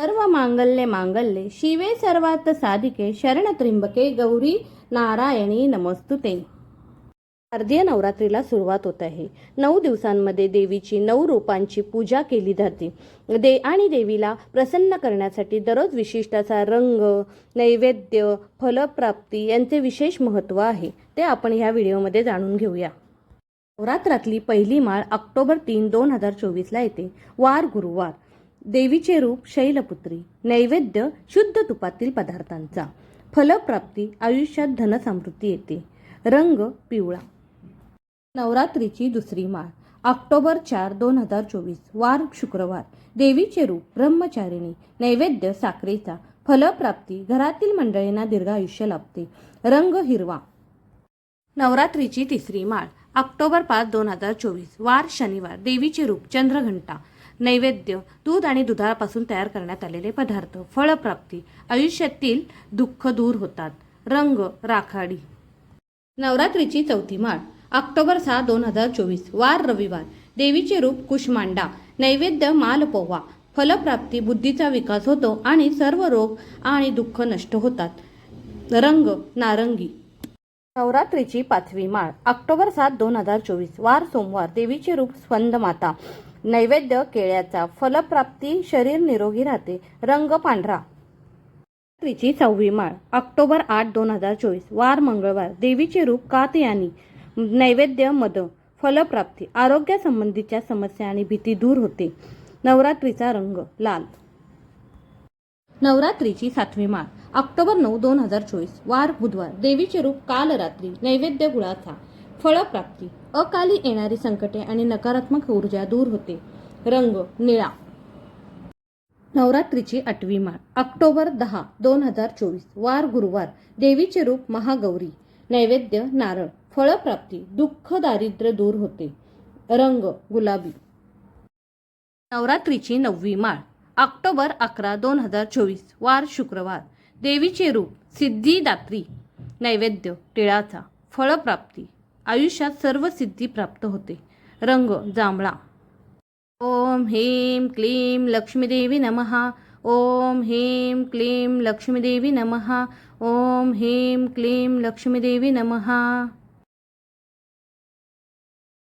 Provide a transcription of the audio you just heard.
सर्व मांगल्ये मांगल्ये शिवे सर्वात साधिके शरण त्रिंबके गौरी नारायणी नमस्तुते शारदीय नवरात्रीला सुरुवात होत आहे नऊ दिवसांमध्ये देवीची नऊ रूपांची पूजा केली जाते दे आणि देवीला प्रसन्न करण्यासाठी दररोज विशिष्ट असा रंग नैवेद्य फलप्राप्ती यांचे विशेष महत्त्व आहे ते आपण ह्या व्हिडिओमध्ये जाणून घेऊया. नवरात्रातली पहिली माळ ऑक्टोबर तीन दोन हजार चोवीसला येते वार गुरुवार देवीचे रूप शैलपुत्री नैवेद्य शुद्ध तुपातील पदार्थांचा. फलप्राप्ती आयुष्यात धनसमृद्धी येते. रंग पिवळा. नवरात्रीची दुसरी माळ. ऑक्टोबर चार दोन हजार चोवीस. वार शुक्रवार. देवीचे रूप ब्रह्मचारिणी नैवेद्य साखरेचा. फलप्राप्ती घरातील मंडळींना दीर्घ आयुष्य लाभते. रंग हिरवा. नवरात्रीची तिसरी माळ. ऑक्टोबर पाच दोन हजार चोवीस. वार शनिवार. देवीचे रूप चंद्रघंटा. नैवेद्य दूध आणि दुधापासून तयार करण्यात आलेले पदार्थ फळप्राप्ती. आयुष्यातील दुःख दूर होतात. रंग राखाडी. नवरात्रीची चौथी माळ ऑक्टोबर सहा दोन हजार चोवीस. वार रविवार. देवीचे रूप कुष्मांडा. नैवेद्य मालपोवा फलप्राप्ती बुद्धीचा विकास होतो आणि सर्व रोग आणि दुःख नष्ट होतात. रंग नारंगी. नवरात्रीची पाचवी माळ ऑक्टोबर सात दोन हजार चोवीस. वार सोमवार. देवीचे रूप स्पंदमाता नैवेद्य केळ्याचा फलप्राप्ती शरीर निरोगी राहते. रंग पांढरा. नवरात्रीची सहावी माळ ऑक्टोबर आठ दोन हजार चोवीस. वार मंगळवार. देवीचे रूप कातयानी नैवेद्य मद फलप्राप्ती. आरोग्यासंबंधीच्या समस्या आणि भीती दूर होते. नवरात्रीचा रंग लाल. नवरात्रीची सातवी माळ ऑक्टोबर नऊ दोन हजार चोवीस. वार बुधवार. देवीचे रूप काल रात्री नैवेद्य गुळाचा. फळप्राप्ती. अकाली येणारी संकटे आणि नकारात्मक ऊर्जा दूर होते. रंग निळा. नवरात्रीची आठवी माळ. ऑक्टोबर दहा दोन हजार चोवीस. वार गुरुवार. देवीचे रूप महागौरी. नैवेद्य नारळ. फळप्राप्ती. दुःख दारिद्र्य दूर होते. रंग गुलाबी. नवरात्रीची नववी माळ. ऑक्टोबर अकरा दोन हजार चोवीस. वार शुक्रवार. देवीचे रूप सिद्धिदात्री. नैवेद्य टिळाचा. फळप्राप्ती. आयुष्यात सर्व सिद्धी प्राप्त होते. रंग जांभळा. ओम ह्रीं क्लीं लक्ष्मीदेवी नमः. ओम ह्रीं क्लीं लक्ष्मीदेवी नमः. ओम ह्रीम क्लीं लक्ष्मीदेवी नमः.